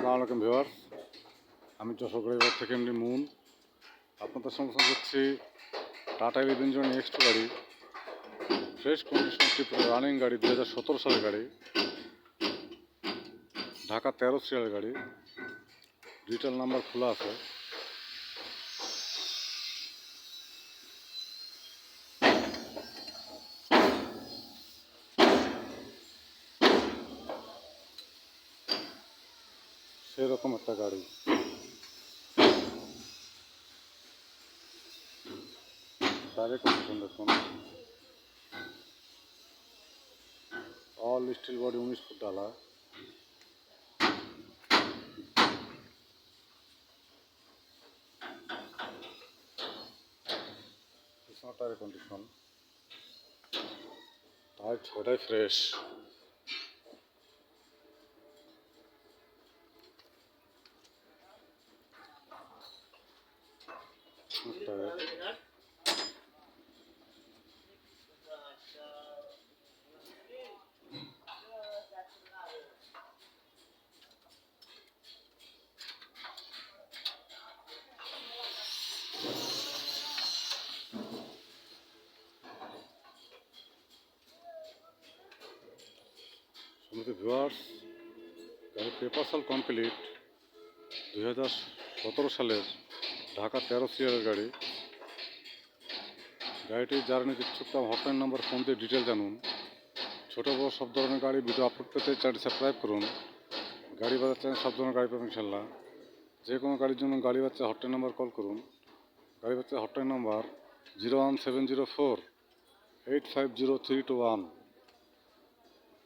আসসালামু আলাইকুম ভিওয়ার আমি যশোর এবার থেকে এমনি মুন। আপনাদের সঙ্গে সঙ্গে হচ্ছে টাটা ইলেভেন নেক্সট গাড়ি। ফ্রেশ কন্ডিশন রানিং গাড়ি দু হাজার সতেরো সালের গাড়ি। ঢাকা তেরো সিয়ালের গাড়ি। ডিজিটাল নাম্বার খোলা আছে। সেরকম একটা গাড়ি। টায়ারের কন্ডিশন দেখুন অল স্টিল বডি উনিশ ফুট ডালা। টায়ারের কন্ডিশন টায়ার ছোটাই ফ্রেশ সমস্ত ভিউয়ার্স গাড়ির পেপার সাল কমপ্লিট দুই হাজার সতেরো সালের ঢাকা তেরো সিয়ারের গাড়ি। গাড়িটি যারা নিতে ইচ্ছুক হটলাইন নাম্বার ফোন দিয়ে ডিটেল জানুন। ছোটো বড় সব ধরনের গাড়ি ভিডিও আপলোড পেতে চ্যানেলটি সাবস্ক্রাইব করুন। গাড়ি বাজার চ্যানেল সব ধরনের গাড়ি পাবেন ইনশাল্লাহ যে কোনো গাড়ির জন্য গাড়ি বাচ্চা হটলাইন নাম্বার কল করুন। গাড়ি বাচ্চা hotline number zero one seven zero four eight five zero three two one